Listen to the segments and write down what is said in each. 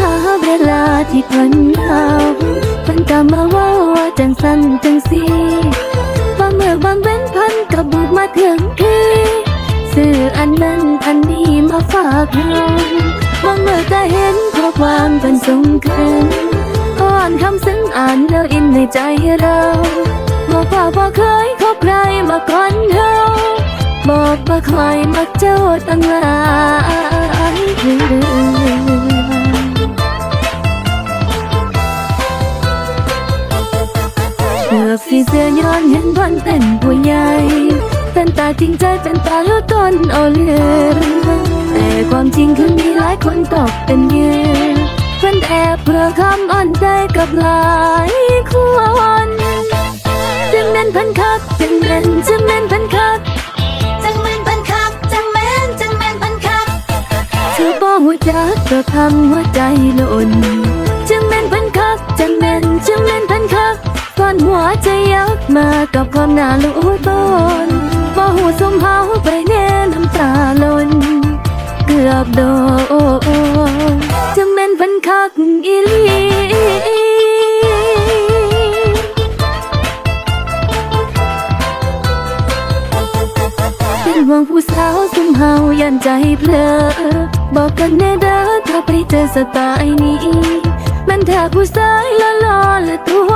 หาเวลาที่เพิ่นเอาเพิ่นก็มาว่าว่าจังสันจังสีบางเมื่อบางเว้นเพิ่นก็บุกมาถึงที่ซื้ออันนั้นอันนี้มาฝากเราบางเมื่อก็เห็นข้อความเพิ่นส่งคืนอ่อนคำซึ้งอ่านแล้วอินในใจเราบอกว่าบ่เคยพบใครมาก่อนเฮาบอกว่าคอยมักเจ้าตั้งหลายเดือน เห็นบอนเป็นผู้ใหญ่เป็นตาจริงใจเป็นตาแล้วต้นเอาเลือแต่ความจริงคือมีหลายคนตกเป็นเหยื่อเพิ่นแอบเพื่อคำอ่อนใจกับหลายคนจึงเน้นเพันคักจึงเน้นจึงเน้นเพันคักจังแม่นพันคักจังแม่นจังแม่นพันคักเธอบอกหัวจักก็ทำหัวใจหล่นจึงเม่นเพันคักจึงเม่นจึงเม่นเพันคัก ก่อนหัวใจยักมากับความหนาลูกบนบ่หูสมเฮาไปแน่น้ำตาล้น เกือบโดนจึงเม่นเพันคักอีลีเป็นห่วงผู้สาวซุ่มเฮายันใจเพลอบอกกันแน่เด้อถ้าไปเจอสไตล์นี้ มันถ้าผู้ชายละลอละตัว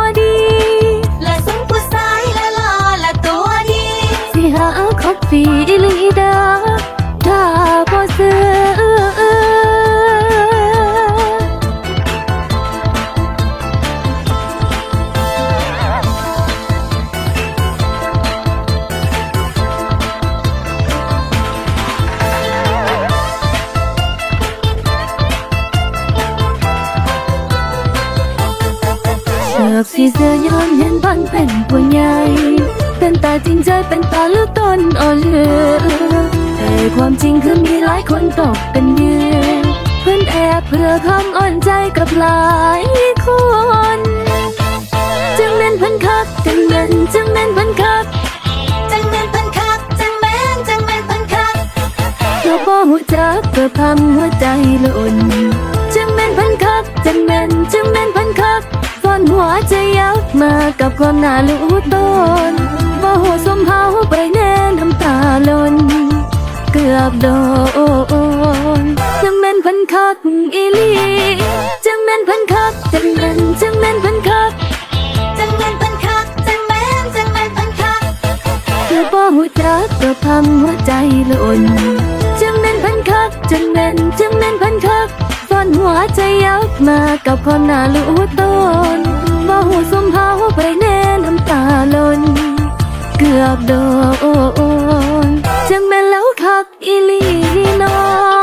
อกสีเสื้อย้อนเห็นบ้านเป็นผู้ใหญ่ เป็นตาจริงใจเป็นตาลูกต้นอ่อนเหลือแต่ความจริงคือมีหลายคนตกเป็นเหยื่อเพื่อนแอบเพื่อคำอ่อนใจกับหลายคนจึงเน้นเพันคักจึงเน้นจึงเน้นเพันคักจังแม่นพันคักจังแม่นจังแม่นพันคักเธอบ่หัวจักเกิดทำหัวใจหล่นจึงเม่นเพันคักจึงเม่นจึงเม่นเพันคัก ซ่อนหัวใจยักมากับความหนาลูกต้นบ่หัวสมเฮาไปแน่น้ำตาล้น เกือบโดนจึงเม่นเพันคักอีหลีจึงเม่นเพันคักจึงเม่นจึงเม่นเพันคักจังแม่นพันคักจังแม่นจังแม่นพันคักเธอบ่หัวจักเกิดทำหัวใจหล่นจึงเม่นเพันคักจึงเม่นจึงเม่นเพันคักซ่อนหัวใจยักมากับความหนาลูกต้น อบดอกนจังแม่แล้วคักอีลีน้อง